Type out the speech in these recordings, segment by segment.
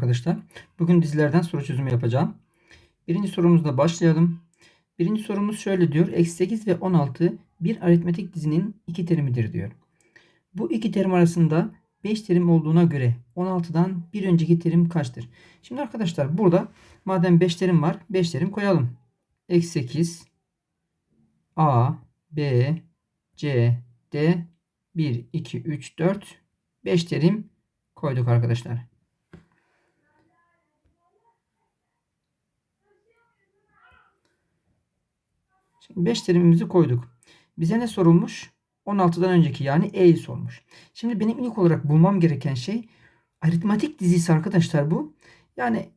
Arkadaşlar bugün dizilerden soru çözümü yapacağım. Birinci sorumuzla başlayalım. Birinci sorumuz şöyle diyor. Eksi 8 ve 16 bir aritmetik dizinin iki terimidir diyor. Bu iki terim arasında 5 terim olduğuna göre 16'dan bir önceki terim kaçtır? Şimdi arkadaşlar burada madem 5 terim var 5 terim koyalım. Eksi 8 A B C D 1 2 3 4 5 terim koyduk arkadaşlar. Şimdi 5 terimimizi koyduk. Bize ne sorulmuş? 16'dan önceki yani E'yi sormuş. Şimdi benim ilk olarak bulmam gereken şey aritmatik dizisi arkadaşlar bu. Yani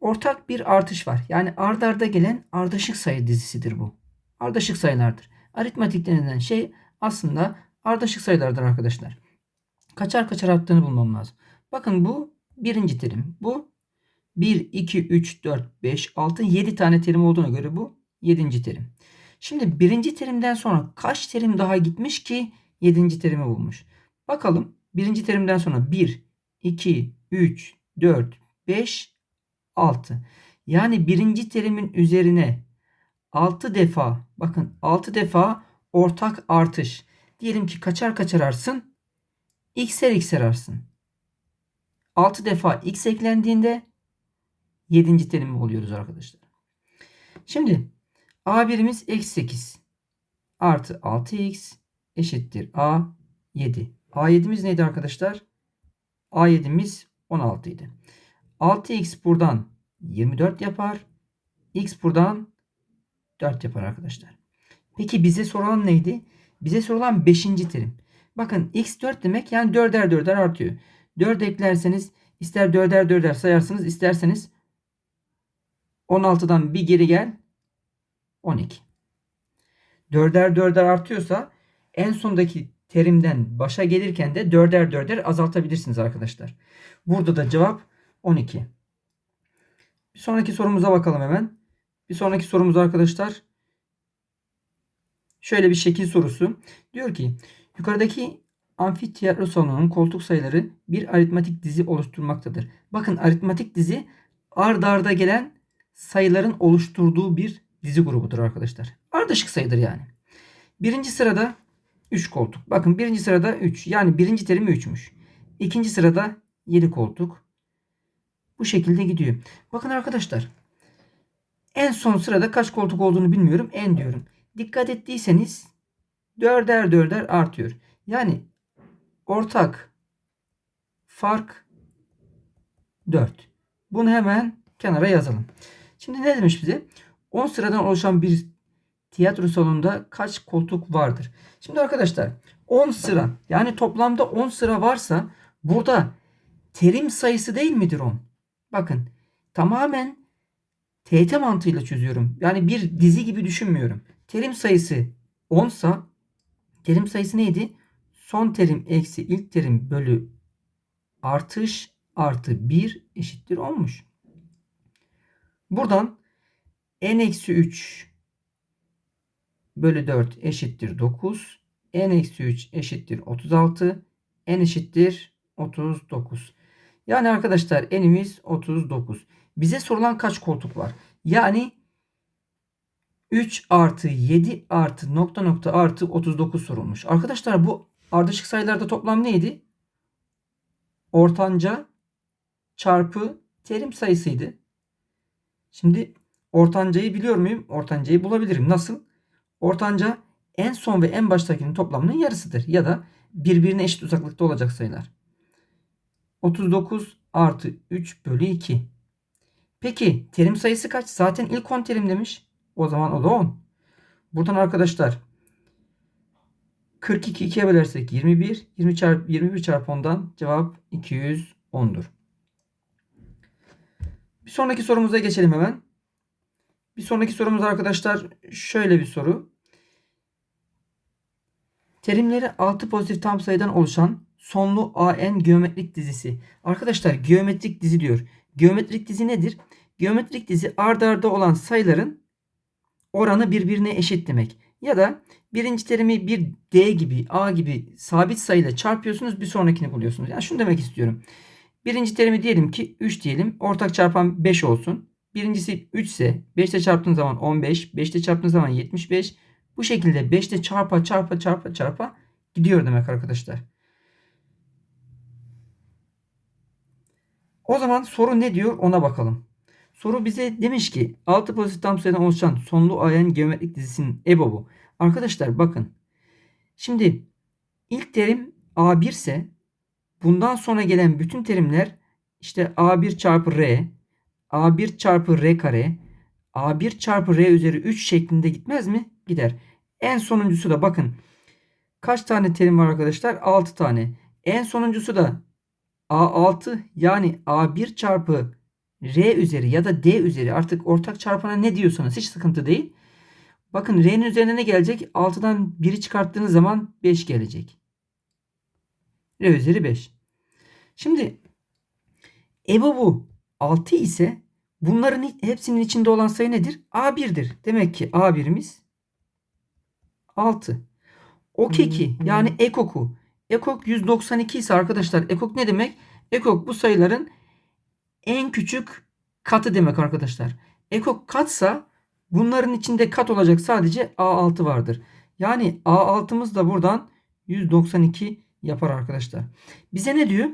ortak bir artış var. Yani ard arda gelen ardışık sayı dizisidir bu. Ardışık sayılardır. Aritmatik denilen şey aslında ardışık sayılardır arkadaşlar. Kaçar kaçar arttığını bulmam lazım. Bakın bu birinci terim. Bu 1, 2, 3, 4, 5, 6, 7 tane terim olduğuna göre bu 7. terim. Şimdi birinci terimden sonra kaç terim daha gitmiş ki yedinci terimi bulmuş. Bakalım birinci terimden sonra 1, 2, 3, 4, 5, 6. Yani birinci terimin üzerine 6 defa bakın 6 defa ortak artış. Diyelim ki kaçar kaçar artsın? X'er x'er artsın. 6 defa x eklendiğinde 7. terimi oluyoruz arkadaşlar. Şimdi A1'imiz eksi 8 artı 6x eşittir A 7. A7'miz neydi arkadaşlar? A7'miz 16 idi. 6x buradan 24 yapar. X buradan 4 yapar arkadaşlar. Peki bize sorulan neydi? Bize sorulan 5. terim. Bakın x 4 demek yani 4'er 4'er artıyor. 4 eklerseniz ister 4'er 4'er sayarsınız isterseniz 16'dan bir geri gel 12. Dörder dörder artıyorsa en sondaki terimden başa gelirken de dörder dörder azaltabilirsiniz arkadaşlar. Burada da cevap 12. Bir sonraki sorumuza bakalım hemen. Bir sonraki sorumuz arkadaşlar şöyle bir şekil sorusu. Diyor ki yukarıdaki amfiteyatro salonunun koltuk sayıları bir aritmatik dizi oluşturmaktadır. Bakın aritmatik dizi ard arda gelen sayıların oluşturduğu bir dizi grubudur arkadaşlar. Ardışık sayıdır yani. Birinci sırada 3 koltuk. Bakın birinci sırada 3. Yani birinci terimi 3'müş. İkinci sırada 7 koltuk. Bu şekilde gidiyor. Bakın arkadaşlar. En son sırada kaç koltuk olduğunu bilmiyorum. En diyorum. Dikkat ettiyseniz dörder dörder artıyor. Yani ortak fark 4. Bunu hemen kenara yazalım. Şimdi ne demiş bize? 10 sıradan oluşan bir tiyatro salonunda kaç koltuk vardır? Şimdi arkadaşlar 10 sıra yani toplamda 10 sıra varsa burada terim sayısı değil midir 10? Bakın tamamen TET mantığıyla çözüyorum. Yani bir dizi gibi düşünmüyorum. Terim sayısı 10 sa terim sayısı neydi? Son terim eksi ilk terim bölü artış artı 1 eşittir 10'muş. Buradan n-3 bölü 4 eşittir 9. n-3 eşittir 36. n eşittir 39. Yani arkadaşlar n'imiz 39. Bize sorulan kaç koltuk var? Yani 3 artı 7 artı nokta nokta artı 39 sorulmuş. Arkadaşlar bu ardışık sayılarda toplam neydi? Ortanca çarpı terim sayısıydı. Şimdi Ortancayı biliyor muyum? Ortancayı bulabilirim. Nasıl? Ortanca en son ve en baştakinin toplamının yarısıdır. Ya da birbirine eşit uzaklıkta olacak sayılar. 39 artı 3 bölü 2. Peki terim sayısı kaç? Zaten ilk 10 terim demiş. O zaman o da 10. Buradan arkadaşlar 42 2'ye bölersek 21. 20 çarpı 21 çarpı 10'dan cevap 210'dur. Bir sonraki sorumuza geçelim hemen. Bir sonraki sorumuz arkadaşlar şöyle bir soru. Terimleri 6 pozitif tam sayıdan oluşan sonlu AN geometrik dizisi. Arkadaşlar geometrik dizi diyor. Geometrik dizi nedir? Geometrik dizi ard arda olan sayıların oranı birbirine eşit demek. Ya da birinci terimi bir D gibi A gibi sabit sayıyla çarpıyorsunuz bir sonrakini buluyorsunuz. Yani şunu demek istiyorum. Birinci terimi diyelim ki 3 diyelim. Ortak çarpan 5 olsun. Birincisi 3 ise 5 ile çarptığın zaman 15. 5 ile çarptığın zaman 75. Bu şekilde 5 ile çarpa çarpa çarpa çarpa gidiyor demek arkadaşlar. O zaman soru ne diyor ona bakalım. Soru bize demiş ki 6 pozitif tam sayıdan oluşan sonlu ayen geometrik dizisinin EBOB'u. Arkadaşlar bakın. Şimdi ilk terim A1 ise bundan sonra gelen bütün terimler işte A1 çarpı R, A1 çarpı R kare, A1 çarpı R üzeri 3 şeklinde gitmez mi? Gider. En sonuncusu da bakın. Kaç tane terim var arkadaşlar? 6 tane. En sonuncusu da A6 yani A1 çarpı R üzeri ya da D üzeri artık ortak çarpana ne diyorsanız hiç sıkıntı değil. Bakın R'nin üzerine ne gelecek? 6'dan 1'i çıkarttığınız zaman 5 gelecek. R üzeri 5. Şimdi EBOB'u 6 ise bunların hepsinin içinde olan sayı nedir? A1'dir. Demek ki A1'imiz 6. OK2 yani EKOK'u. EKOK 192 ise arkadaşlar EKOK ne demek? EKOK bu sayıların en küçük katı demek arkadaşlar. EKOK katsa bunların içinde kat olacak sadece A6 vardır. Yani A6'mız da buradan 192 yapar arkadaşlar. Bize ne diyor?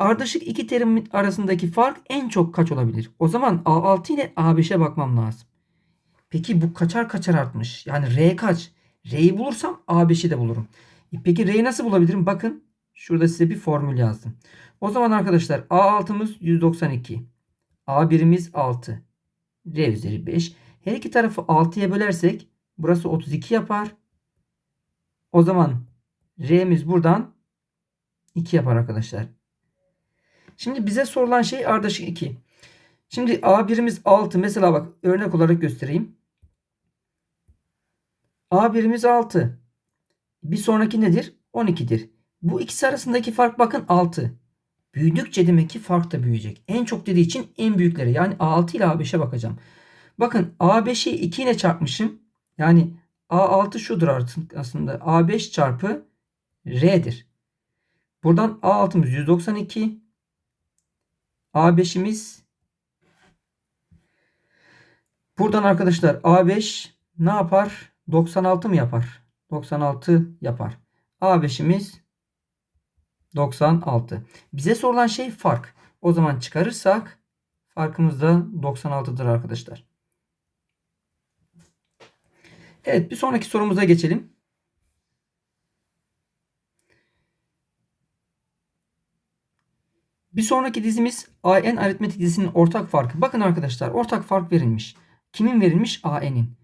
Ardışık iki terim arasındaki fark en çok kaç olabilir? O zaman A6 ile A5'e bakmam lazım. Peki bu kaçar kaçar artmış? Yani R kaç? R'yi bulursam A5'i de bulurum. E peki R'yi nasıl bulabilirim? Bakın şurada size bir formül yazdım. O zaman arkadaşlar A6'mız 192. A1'imiz 6. R üzeri 5. Her iki tarafı 6'ya bölersek burası 32 yapar. O zaman R'miz buradan 2 yapar arkadaşlar. Şimdi bize sorulan şey ardışık 2. Şimdi A1'imiz 6. Mesela bak örnek olarak göstereyim. A1'imiz 6. Bir sonraki nedir? 12'dir. Bu ikisi arasındaki fark bakın 6. Büyüdükçe demek ki fark da büyüyecek. En çok dediği için en büyükleri yani A6 ile A5'e bakacağım. Bakın A5'i 2 ile çarpmışım. Yani A6 şudur artık aslında. A5 çarpı R'dir. Buradan A6'mız 192. A5'imiz buradan arkadaşlar A5 ne yapar? 96 mı yapar? 96 yapar. A5'imiz 96. Bize sorulan şey fark. O zaman çıkarırsak farkımız da 96'dır arkadaşlar. Evet bir sonraki sorumuza geçelim. Bir sonraki dizimiz AN aritmetik dizisinin ortak farkı. Bakın arkadaşlar ortak fark verilmiş. Kimin verilmiş? AN'in.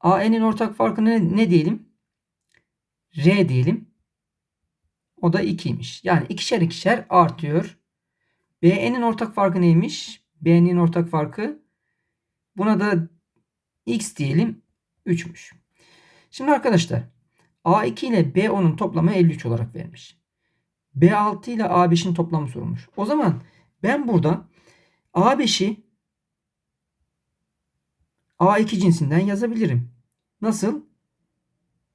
AN'in ortak farkı ne, ne diyelim? R diyelim. O da 2'ymiş. Yani ikişer ikişer artıyor. BN'in ortak farkı neymiş? B'nin ortak farkı buna da x diyelim 3'müş. Şimdi arkadaşlar A2 ile B10'un toplamı 53 olarak vermiş. B6 ile A5'in toplamı sorulmuş. O zaman ben burada A5'i A2 cinsinden yazabilirim. Nasıl?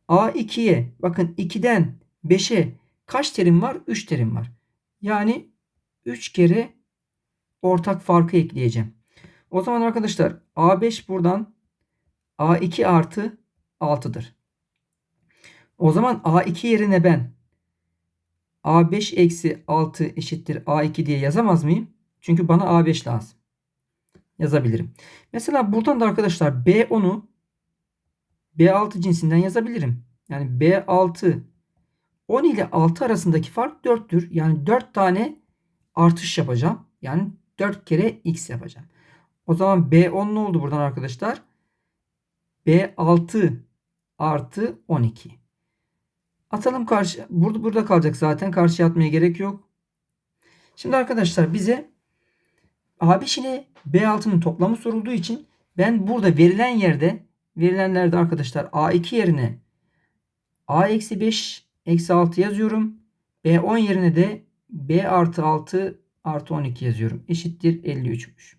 A2'ye bakın 2'den 5'e kaç terim var? 3 terim var. Yani 3 kere ortak farkı ekleyeceğim. O zaman arkadaşlar A5 buradan A2 artı 6'dır. O zaman A2 yerine ben A5 eksi 6 eşittir A2 diye yazamaz mıyım? Çünkü bana A5 lazım. Yazabilirim. Mesela buradan da arkadaşlar B10'u B6 cinsinden yazabilirim. Yani B6 10 ile 6 arasındaki fark 4'tür. Yani 4 tane artış yapacağım. Yani 4 kere x yapacağım. O zaman B10 ne oldu buradan arkadaşlar? B6 artı 12. Atalım karşı. Burada, burada kalacak zaten. Karşıya atmaya gerek yok. Şimdi arkadaşlar bize A5 ile B6'nın toplamı sorulduğu için ben burada verilen yerde verilenlerde arkadaşlar A2 yerine A eksi 5 eksi 6 yazıyorum. B10 yerine de B artı 6 artı 12 yazıyorum. Eşittir 53'müş.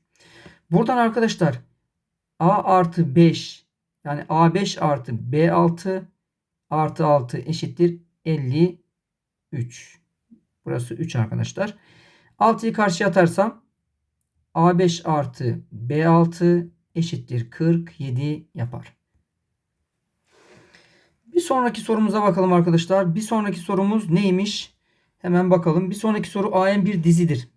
Buradan arkadaşlar A artı 5 yani A5 artı B6 artı 6 eşittir 53. Burası 3 arkadaşlar. 6'yı karşıya atarsam A5 artı B6 eşittir 47 yapar. Bir sonraki sorumuza bakalım arkadaşlar. Bir sonraki sorumuz neymiş? Hemen bakalım. Bir sonraki soru AN bir dizidir.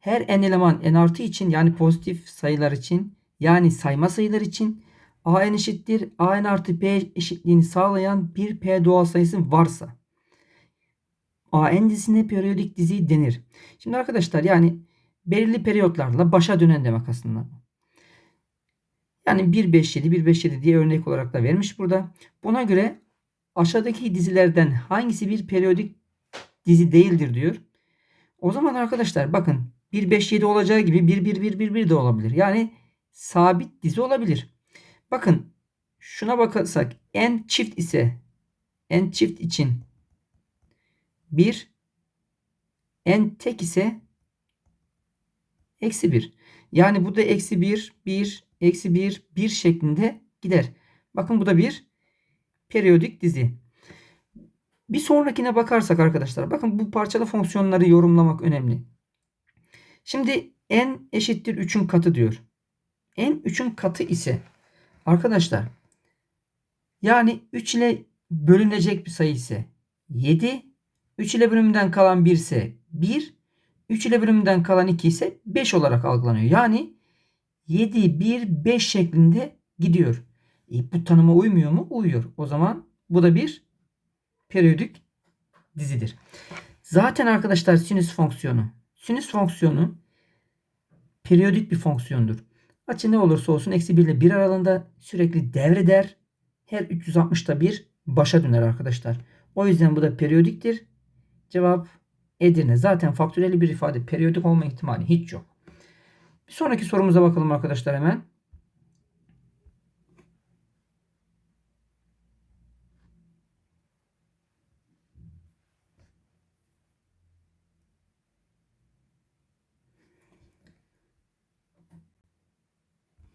Her n eleman n artı için yani pozitif sayılar için yani sayma sayılar için AN eşittir AN artı P eşitliğini sağlayan bir P doğal sayısı varsa AN dizisine periyodik dizi denir. Şimdi arkadaşlar yani belirli periyotlarla başa dönen demek aslında. Yani 1 5 7 1 5 7 diye örnek olarak da vermiş burada. Buna göre aşağıdaki dizilerden hangisi bir periyodik dizi değildir diyor. O zaman arkadaşlar bakın 1 5 7 olacağı gibi 1 1 1 1 1 de olabilir. Yani sabit dizi olabilir. Bakın şuna bakarsak n çift ise n çift için 1 n tek ise eksi 1. Yani bu da eksi 1 1 eksi 1 1 şeklinde gider. Bakın bu da bir periyodik dizi. Bir sonrakine bakarsak arkadaşlar bakın bu parçalı fonksiyonları yorumlamak önemli. Şimdi n eşittir 3'ün katı diyor. n 3'ün katı ise arkadaşlar yani 3 ile bölünecek bir sayı ise 7 3 ile bölümünden kalan 1 ise 1 3 ile bölümünden kalan 2 ise 5 olarak algılanıyor. Yani 7 1 5 şeklinde gidiyor. E, bu tanıma uymuyor mu? Uyuyor. O zaman bu da bir periyodik dizidir. Zaten arkadaşlar sinüs fonksiyonu. Sinüs fonksiyonu periyodik bir fonksiyondur. Açı ne olursa olsun eksi 1 ile 1 aralığında sürekli devreder. Her 360'ta bir başa döner arkadaşlar. O yüzden bu da periyodiktir. Cevap Edirne. Zaten faktöreli bir ifade periyodik olma ihtimali hiç yok. Bir sonraki sorumuza bakalım arkadaşlar hemen.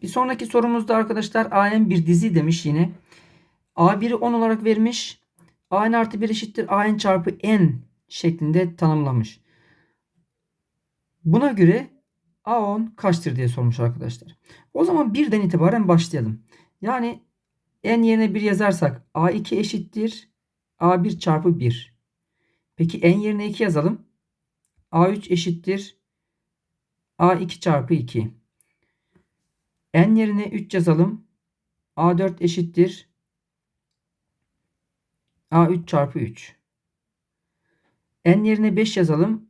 Bir sonraki sorumuzda arkadaşlar AN bir dizi demiş yine. A1'i 10 olarak vermiş. AN artı 1 eşittir AN çarpı N şeklinde tanımlamış. Buna göre A10 kaçtır diye sormuş arkadaşlar. O zaman birden itibaren başlayalım. Yani N yerine 1 yazarsak A2 eşittir A1 çarpı 1. Peki N yerine 2 yazalım. A3 eşittir A2 çarpı 2. N yerine 3 yazalım. A4 eşittir A3 çarpı 3. N yerine 5 yazalım.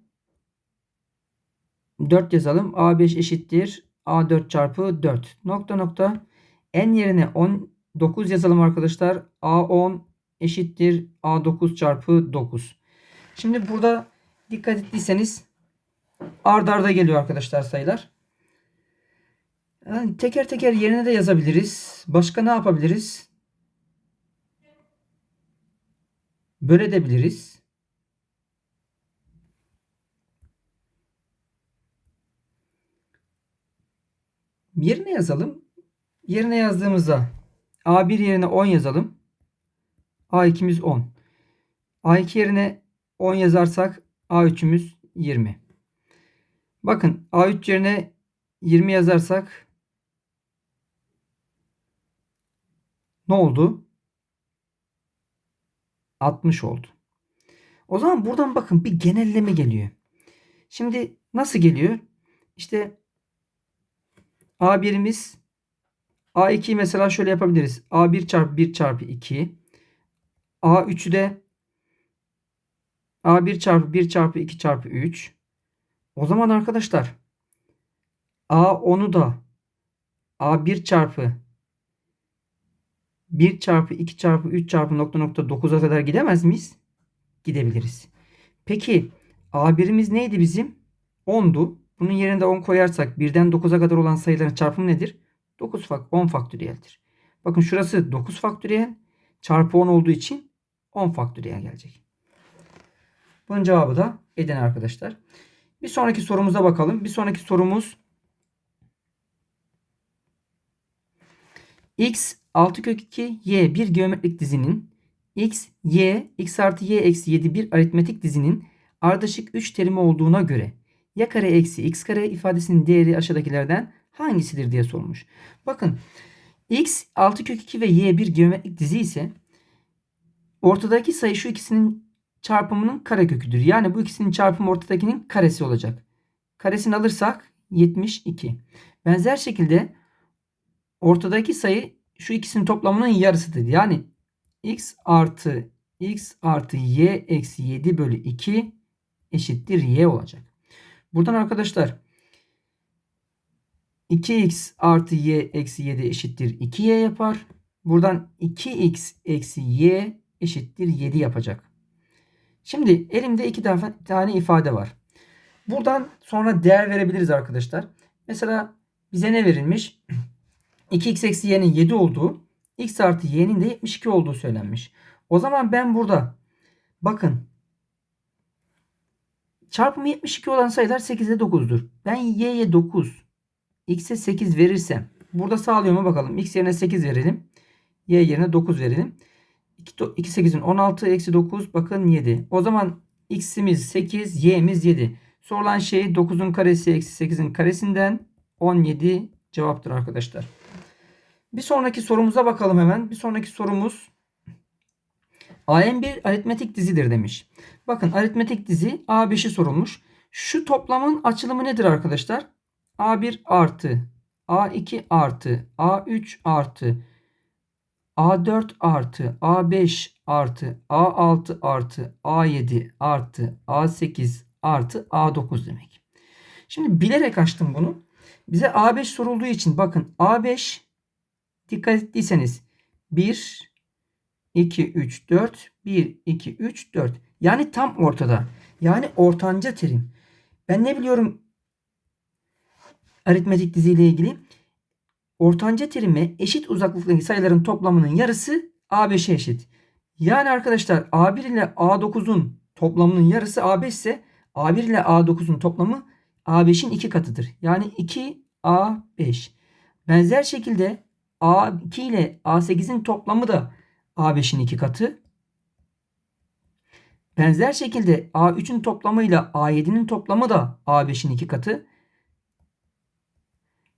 4 yazalım. A5 eşittir A4 çarpı 4. Nokta nokta. N yerine 19 yazalım arkadaşlar. A10 eşittir A9 çarpı 9. Şimdi burada dikkat ettiyseniz ard arda geliyor arkadaşlar sayılar. Yani teker teker yerine de yazabiliriz. Başka ne yapabiliriz? Böyle edebiliriz. Yerine yazalım. Yerine yazdığımızda A1 yerine 10 yazalım. A2'miz 10. A2 yerine 10 yazarsak A3'ümüz 20. Bakın A3 yerine 20 yazarsak ne oldu? 60 oldu. O zaman buradan bakın bir genelleme geliyor. Şimdi nasıl geliyor? İşte A1'imiz A2'yi mesela şöyle yapabiliriz. A1 çarpı 1 çarpı 2. A3'ü de A1 çarpı 1 çarpı 2 çarpı 3. O zaman arkadaşlar A10'u da A1 çarpı 1 çarpı 2 çarpı 3 çarpı nokta nokta 9'a kadar gidemez miyiz? Gidebiliriz. Peki A1'imiz neydi bizim? 10'du. Bunun yerine 10 koyarsak 1'den 9'a kadar olan sayıların çarpımı nedir? 9 fak 10 faktöriyeldir. Bakın şurası 9 faktöriyel çarpı 10 olduğu için 10 faktöriyel gelecek. Bunun cevabı da Eden arkadaşlar. Bir sonraki sorumuza bakalım. Bir sonraki sorumuz x 6 kök 2 y bir geometrik dizinin x, y, x artı y eksi 7 bir aritmetik dizinin ardışık 3 terimi olduğuna göre y kare eksi x kare ifadesinin değeri aşağıdakilerden hangisidir diye sormuş. Bakın x 6 kök 2 ve y bir geometrik dizi ise ortadaki sayı şu ikisinin çarpımının kareköküdür. Yani bu ikisinin çarpımı ortadakinin karesi olacak. Karesini alırsak 72. Benzer şekilde ortadaki sayı şu ikisinin toplamının yarısıdır. Yani x artı x artı y eksi 7 bölü 2 eşittir y olacak. Buradan arkadaşlar 2x artı y eksi 7 eşittir 2y yapar. Buradan 2x eksi y eşittir 7 yapacak. Şimdi elimde iki tane ifade var. Buradan sonra değer verebiliriz arkadaşlar. Mesela bize ne verilmiş? 2x eksi y'nin 7 olduğu, x artı y'nin de 72 olduğu söylenmiş. O zaman ben burada bakın çarpımı 72 olan sayılar 8 ile 9'dur. Ben y'ye 9, x'e 8 verirsem burada sağlıyor mu bakalım. x yerine 8 verelim. y yerine 9 verelim. 2, 2 8'in 16 eksi 9 bakın 7. O zaman x'imiz 8 y'miz 7. Sorulan şey 9'un karesi eksi 8'in karesinden 17 cevaptır arkadaşlar. Bir sonraki sorumuza bakalım hemen. Bir sonraki sorumuz AM bir aritmetik dizidir demiş. Bakın aritmetik dizi A5'i sorulmuş. Şu toplamın açılımı nedir arkadaşlar? A1 artı A2 artı A3 artı A4 artı A5 artı A6 artı A7 artı A8 artı A9 demek. Şimdi bilerek açtım bunu. Bize A5 sorulduğu için bakın A5 dikkat ettiyseniz 1 2 3 4 1 2 3 4 yani tam ortada. Yani ortanca terim. Ben ne biliyorum aritmetik diziyle ilgili? Ortanca terime eşit uzaklıktaki sayıların toplamının yarısı A5'e eşit. Yani arkadaşlar A1 ile A9'un toplamının yarısı A5 ise A1 ile A9'un toplamı A5'in 2 katıdır. Yani 2A5. Benzer şekilde A2 ile A8'in toplamı da A5'in 2 katı. Benzer şekilde A3'ün toplamıyla A7'nin toplamı da A5'in 2 katı.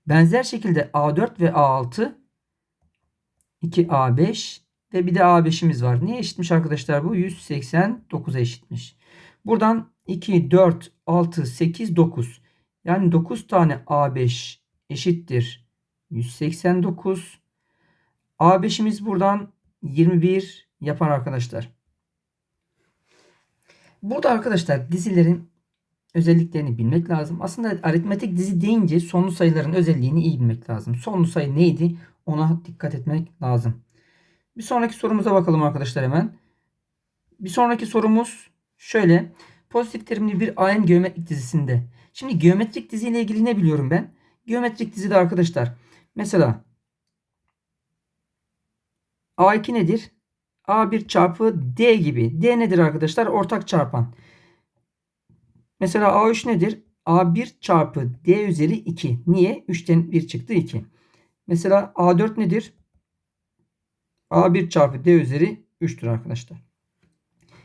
Benzer şekilde A4 ve A6 2A5 ve bir de A5'imiz var. Neye eşitmiş arkadaşlar bu? 189'a eşitmiş. Buradan 2, 4, 6, 8, 9. Yani 9 tane A5 eşittir 189. A5'imiz buradan 21 yapar arkadaşlar. Burada arkadaşlar dizilerin özelliklerini bilmek lazım. Aslında aritmetik dizi deyince sonlu sayıların özelliğini iyi bilmek lazım. Sonlu sayı neydi? Ona dikkat etmek lazım. Bir sonraki sorumuza bakalım arkadaşlar hemen. Bir sonraki sorumuz şöyle. Pozitif terimli bir AN geometrik dizisinde. Şimdi geometrik dizi ile ilgili ne biliyorum ben? Geometrik dizide arkadaşlar mesela A2 nedir? A1 çarpı D gibi. D nedir arkadaşlar? Ortak çarpan. Mesela A3 nedir? A1 çarpı D üzeri 2. Niye? 3'ten 1 çıktı 2. Mesela A4 nedir? A1 çarpı D üzeri 3'tür arkadaşlar.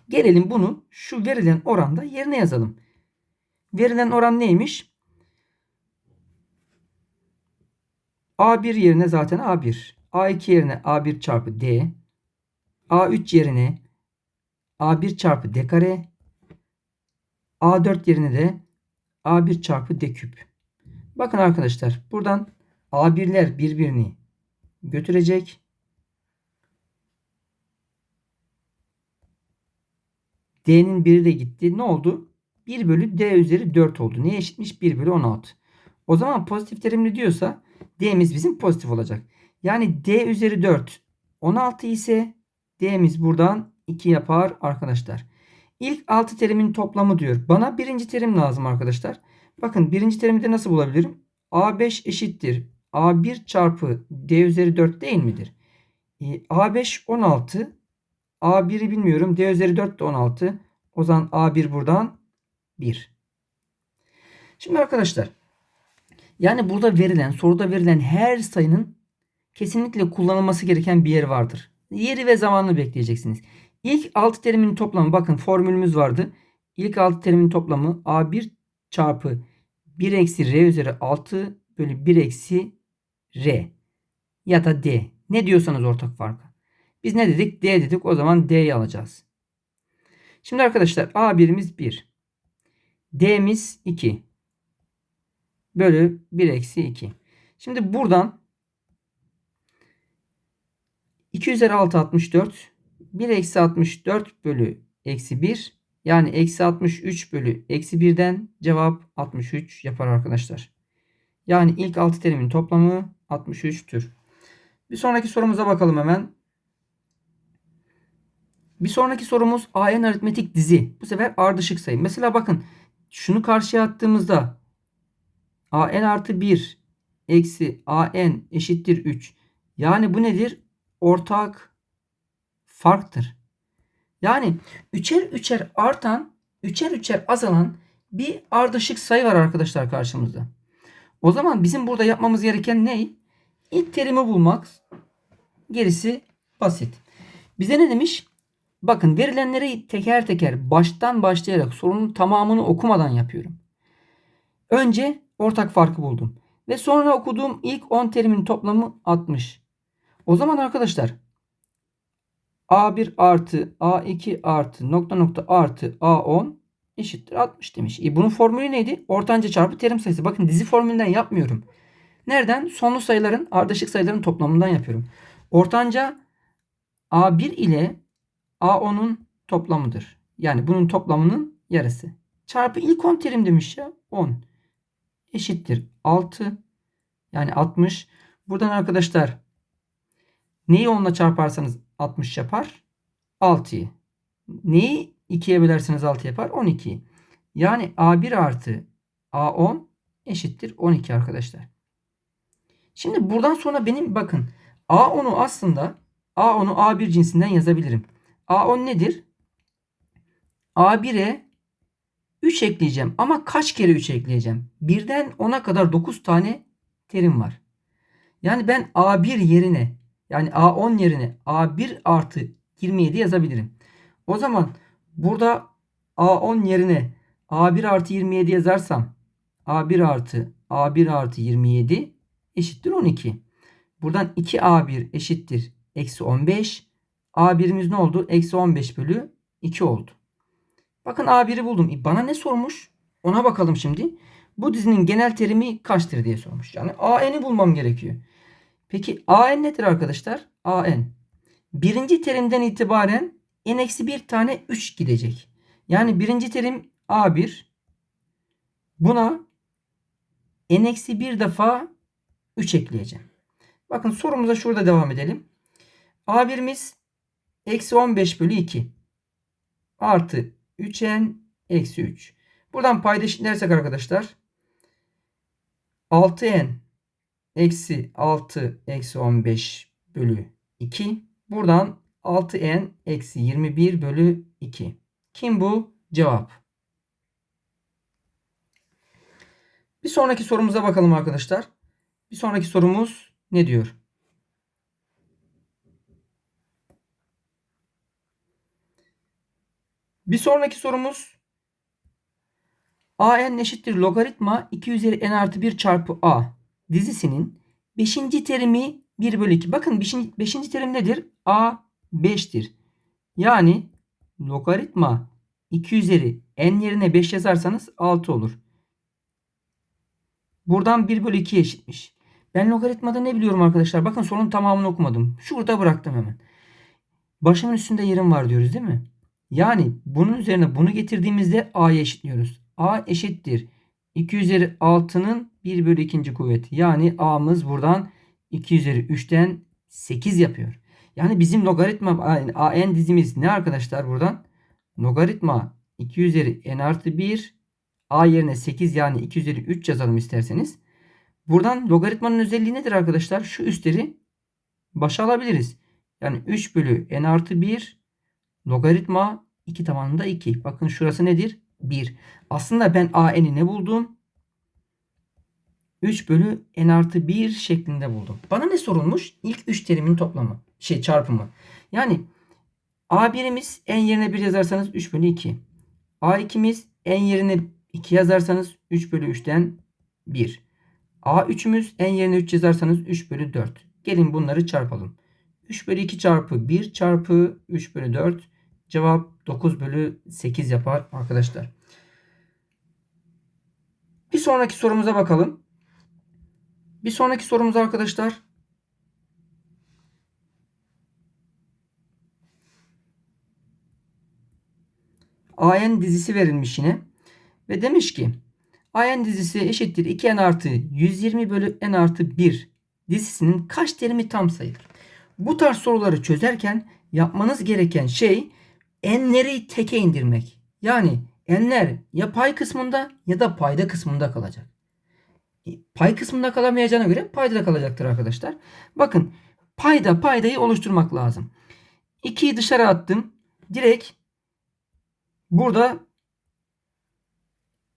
Gelelim bunu şu verilen oranda yerine yazalım. Verilen oran neymiş? A1 yerine zaten A1. A2 yerine A1 çarpı D. A3 yerine A1 çarpı D kare. A4 yerine de A1 çarpı D küp. Bakın arkadaşlar buradan A1'ler birbirini götürecek. D'nin biri de gitti. Ne oldu? 1 bölü D üzeri 4 oldu. Neye eşitmiş? 1 bölü 16. O zaman pozitif terimli diyorsa D'miz bizim pozitif olacak. Yani D üzeri 4 16 ise D'miz buradan 2 yapar arkadaşlar. İlk 6 terimin toplamı diyor. Bana birinci terim lazım arkadaşlar. Bakın birinci terimi de nasıl bulabilirim? A5 eşittir. A1 çarpı D üzeri 4 değil midir? A5 16. A1'i bilmiyorum. D üzeri 4 de 16. O zaman A1 buradan 1. Şimdi arkadaşlar yani burada verilen soruda verilen her sayının kesinlikle kullanılması gereken bir yer vardır. Yeri ve zamanını bekleyeceksiniz. İlk 6 terimin toplamı bakın formülümüz vardı. İlk 6 terimin toplamı A1 çarpı 1 eksi r üzeri 6 bölü 1 eksi r ya da d. Ne diyorsanız ortak farkı. Biz ne dedik? D dedik. O zaman D'yi alacağız. Şimdi arkadaşlar A1'imiz 1. D'miz 2. Bölü 1 eksi 2. Şimdi buradan 2 üzeri 6 64. 1 eksi 64 bölü eksi 1. Yani eksi 63 bölü eksi 1'den cevap 63 yapar arkadaşlar. Yani ilk 6 terimin toplamı 63'tür. Bir sonraki sorumuza bakalım hemen. Bir sonraki sorumuz AN aritmetik dizi. Bu sefer ardışık sayı. Mesela bakın şunu karşıya attığımızda AN artı 1 eksi AN eşittir 3. Yani bu nedir? Ortak farktır. Yani üçer üçer artan, üçer üçer azalan bir ardışık sayı var arkadaşlar karşımızda. O zaman bizim burada yapmamız gereken ne? İlk terimi bulmak. Gerisi basit. Bize ne demiş? Bakın verilenleri teker teker baştan başlayarak sorunun tamamını okumadan yapıyorum. Önce ortak farkı buldum. Ve sonra okuduğum ilk 10 terimin toplamı 60. O zaman arkadaşlar A1 artı A2 artı nokta nokta artı A10 eşittir 60 demiş. E bunun formülü neydi? Ortanca çarpı terim sayısı. Bakın dizi formülünden yapmıyorum. Nereden? Sonlu sayıların ardışık sayıların toplamından yapıyorum. Ortanca A1 ile A10'un toplamıdır. Yani bunun toplamının yarısı. Çarpı ilk 10 terim demiş ya. 10 eşittir 6. Yani 60. Buradan arkadaşlar neyi 10'la çarparsanız 60 yapar? 6'yı. Neyi 2'ye bölerseniz 6 yapar? 12. Yani A1 artı A10 eşittir 12 arkadaşlar. Şimdi buradan sonra benim bakın A10'u aslında A10'u A1 cinsinden yazabilirim. A10 nedir? A1'e 3 ekleyeceğim. Ama kaç kere 3 ekleyeceğim? Birden 10'a kadar 9 tane terim var. Yani ben A1 yerine yani A10 yerine A1 artı 27 yazabilirim. O zaman burada A10 yerine A1 artı 27 yazarsam A1 artı A1 artı 27 eşittir 12. Buradan 2A1 eşittir eksi 15. A1'imiz ne oldu? Eksi 15 bölü 2 oldu. Bakın A1'i buldum. Bana ne sormuş? Ona bakalım şimdi. Bu dizinin genel terimi kaçtır diye sormuş. Yani AN'i bulmam gerekiyor. Peki AN nedir arkadaşlar? AN. Birinci terimden itibaren n-1 tane 3 gidecek. Yani birinci terim A1. Buna n-1 defa 3 ekleyeceğim. Bakın sorumuza şurada devam edelim. A1'imiz eksi 15 bölü 2 artı 3n eksi 3. Buradan payda eşitlersek arkadaşlar 6n eksi 6 eksi 15 bölü 2. Buradan 6n eksi 21 bölü 2. Kim bu? Cevap. Bir sonraki sorumuza bakalım arkadaşlar. Bir sonraki sorumuz ne diyor? Bir sonraki sorumuz a n eşittir logaritma 2 üzeri n artı 1 çarpı a dizisinin 5. terimi 1 bölü 2. Bakın 5. terim nedir? a 5'tir. Yani logaritma 2 üzeri n yerine 5 yazarsanız 6 olur. Buradan 1 bölü 2 eşitmiş. Ben logaritmada ne biliyorum arkadaşlar? Bakın sorunun tamamını okumadım. Şurada bıraktım hemen. Başımın üstünde yerim var diyoruz değil mi? Yani bunun üzerine bunu getirdiğimizde a'ya eşitliyoruz. a eşittir. 2 üzeri 6'nın 1 bölü 2. kuvveti. Yani a'mız buradan 2 üzeri 3'ten 8 yapıyor. Yani bizim logaritma yani an dizimiz ne arkadaşlar buradan? Logaritma 2 üzeri n artı 1 a yerine 8 yani 2 üzeri 3 yazalım isterseniz. Buradan logaritmanın özelliği nedir arkadaşlar? Şu üstleri başa alabiliriz. Yani 3 bölü n artı 1 logaritma 2 tabanında 2. Bakın şurası nedir? 1. Aslında ben an'i ne buldum? 3 bölü n artı 1 şeklinde buldum. Bana ne sorulmuş? İlk 3 terimin toplamı. Şey çarpımı. Yani A1'imiz n yerine 1 yazarsanız 3 bölü 2. A2'miz n yerine 2 yazarsanız 3 bölü 3'ten 1. A3'ümüz en yerine 3 yazarsanız 3 bölü 4. Gelin bunları çarpalım. 3 bölü 2 çarpı 1 çarpı 3 bölü 4. Cevap 9 bölü 8 yapar arkadaşlar. Bir sonraki sorumuza bakalım. Bir sonraki sorumuz arkadaşlar. AN dizisi verilmiş yine. Ve demiş ki AN dizisi eşittir 2n artı 120 bölü n artı 1 dizisinin kaç terimi tam sayıdır? Bu tarz soruları çözerken yapmanız gereken şey n'leri teke indirmek. Yani n'ler ya pay kısmında ya da payda kısmında kalacak. E, Pay kısmında kalamayacağına göre payda da kalacaktır arkadaşlar. Bakın payda paydayı oluşturmak lazım. 2'yi dışarı attım. Direkt burada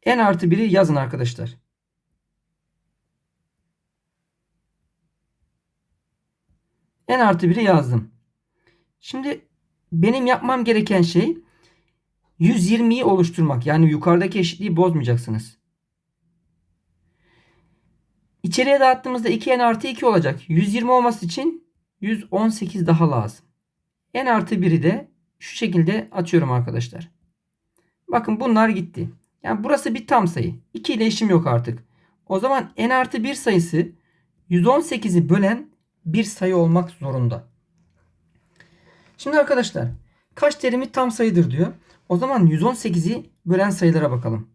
n artı 1'i yazın arkadaşlar. n artı 1'i yazdım. Şimdi benim yapmam gereken şey 120'yi oluşturmak. Yani yukarıdaki eşitliği bozmayacaksınız. İçeriye dağıttığımızda 2n artı 2 olacak. 120 olması için 118 daha lazım. n artı 1'i de şu şekilde atıyorum arkadaşlar. Bakın bunlar gitti. Yani burası bir tam sayı. 2 ile işim yok artık. O zaman n artı 1 sayısı 118'i bölen bir sayı olmak zorunda. Şimdi arkadaşlar kaç terimi tam sayıdır diyor. O zaman 118'i bölen sayılara bakalım.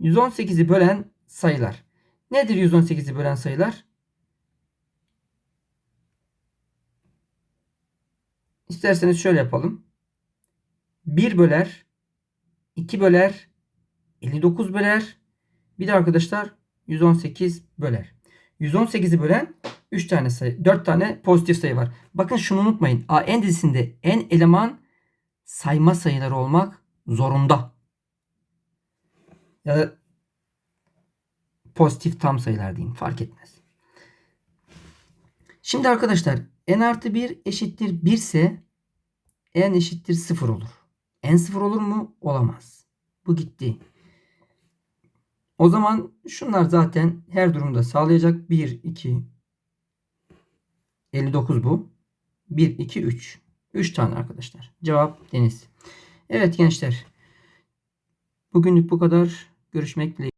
118'i bölen sayılar. Nedir 118'i bölen sayılar? İsterseniz şöyle yapalım. 1 böler, 2 böler, 59 böler. Bir de arkadaşlar 118 böler. 118'i bölen 3 tane sayı, 4 tane pozitif sayı var. Bakın şunu unutmayın. A n dizisinde n eleman sayma sayıları olmak zorunda. Ya da pozitif tam sayılar diyeyim fark etmez. Şimdi arkadaşlar n artı 1 eşittir 1 ise n eşittir 0 olur. n 0 olur mu? Olamaz. Bu gitti. O zaman şunlar zaten her durumda sağlayacak. 1, 2, 59 bu. 1, 2, 3. 3 tane arkadaşlar. Cevap deniz. Evet gençler. Bugünlük bu kadar. Görüşmek dileğiyle.